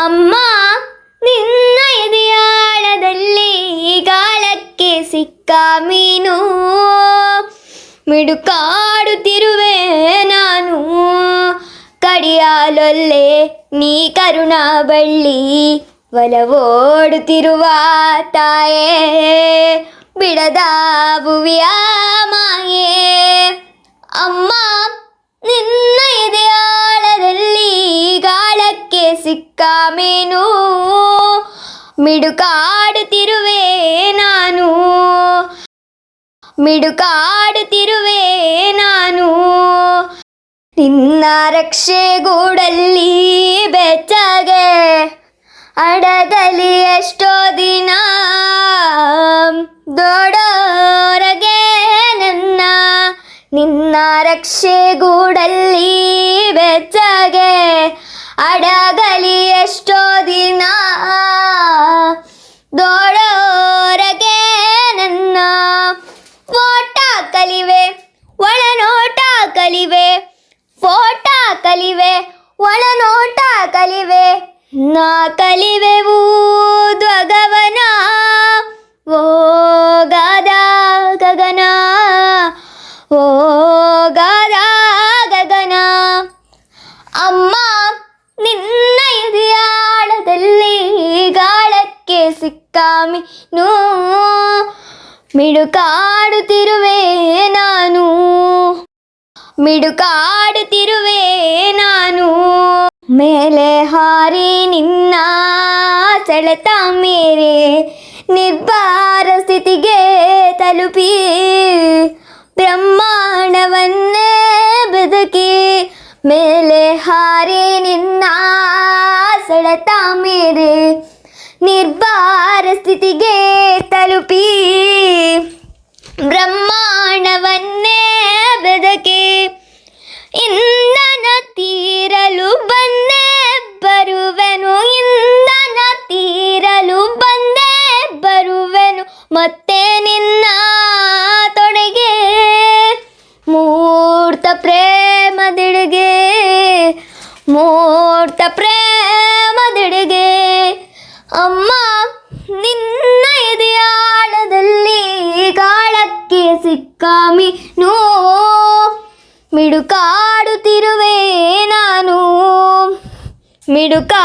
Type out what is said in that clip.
ಅಮ್ಮ ನಿನ್ನ ಎದೆಯಾಳದಲ್ಲಿ ಗಾಳಕ್ಕೆ ಸಿಕ್ಕ ಮೀನು ಮಿಡುಕಾಡುತ್ತಿರುವೆ ನಾನು ಕಡಿಯಾಲೊಲ್ಲೆ ನೀ ಕರುಣ ಬಳ್ಳಿ ಒಲವೋಡುತ್ತಿರುವ ತಾಯೇ ಬಿಡದ ಭುವಿಯ ಮಾಯೇ ಅಮ್ಮ ನಿನ್ನ ಎದೆಯಾಳದಲ್ಲಿ ಗಾಳಕ್ಕೆ ಸಿಕ್ಕ ಮೀನು ಮಿಡುಕಾಡುತ್ತಿರುವೆ ನಾನು. ಮಿಡುಕಾಡುತ್ತಿರುವೆ ನಾನು. ನಿನ್ನ ರಕ್ಷೆಗೂಡಲ್ಲಿ ಬೆಚ್ಚಗೆ ಅಡಗಲಿ ಎಷ್ಟೋ ದಿನ. ದೊಡೋರಗೆ ನನ್ನ ನಿನ್ನ ರಕ್ಷೆಗೂಡಲ್ಲಿ ಬೆಚ್ಚಗೆ ಅಡಗಲಿ ಫೋಟ ಕಲಿವೆ, ಒಳನೋಟ ಕಲಿವೆ, ನಾ ಕಲಿವೆವು ಧ್ವಗವನ ಓ ಗಾದ ಗಗನ, ಓ ಗಾದ ಗಗನ. ಅಮ್ಮ, ನಿನ್ನ ಇದೆಯಾಳದಲ್ಲಿ ಗಾಳಕ್ಕೆ ಸಿಕ್ಕಾಮಿ ನೂ ಮಿಡುಕಾಡುತ್ತಿರುವೆ ಮಿಡುಕಾಡುತ್ತಿರುವೆ ನಾನು. ಮೇಲೆ ಹಾರಿ ನಿನ್ನ ಸೆಳೆತ ಮೇರೆ ನಿರ್ಭಾರ ಸ್ಥಿತಿಗೆ ತಲುಪಿ. ಬ್ರಹ್ಮಾಂಡವನ್ನೇ ಬದುಕಿ. ಮೇಲೆ ಹಾರಿ ನಿನ್ನ ಸೆಳೆತ ಮೇರೆ ನಿರ್ಭಾರ ಸ್ಥಿತಿಗೆ ತಲುಪಿ. ಇಂಧನ ತೀರಲು ಬಂದೇ ಬರುವೆನು, ಇಂಧನ ತೀರಲು ಬಂದೇ ಬರುವೆನು, ಮತ್ತೆ ನಿನ್ನ ತೊಡೆಗೆ ಮೂರ್ತ ಪ್ರೇಮದಿಡುಗೆ ಮೂರ್ತ ಪ್ರೇಮದಿಡುಗೆ. ಅಮ್ಮ, ನಿನ್ನ ಎದೆಯಾಳದಲ್ಲಿ ಕಾಳಕ್ಕೆ ಸಿಕ್ಕಾಮಿ ಮೀನು ಮಿಡುಕಾಡುತ್ತಿರುವೆ ನಾನು ಮಿಡುಕಾ